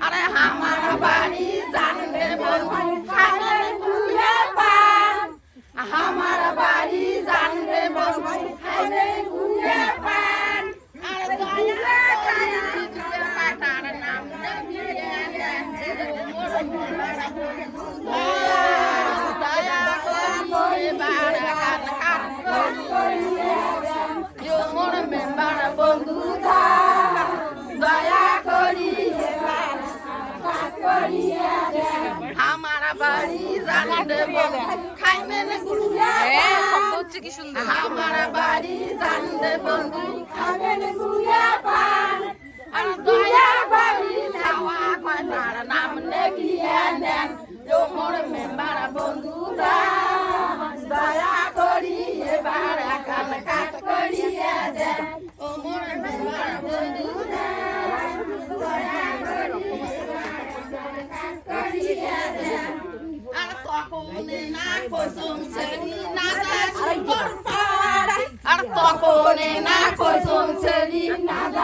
আরে আমার বাড়ি জানবে খাবে গুড়ে পান। আমার বাড়ি জানবে খাবে গুড়ে পান। আরে দয়া খায়া দিয়ে বাড়ি জানবে খাইবে না গুড়িয়া হ্যাঁ শব্দ হচ্ছে কি সুন্দর আমার বাড়ি জানবে বন্ধু খাবেন না গুড়িয়া পান। আর দয়া করি যাওয়া কয়নার নাম লেখিয়ে দেন। মোর মেম্বার আর তখন না কসম ছেড়ি না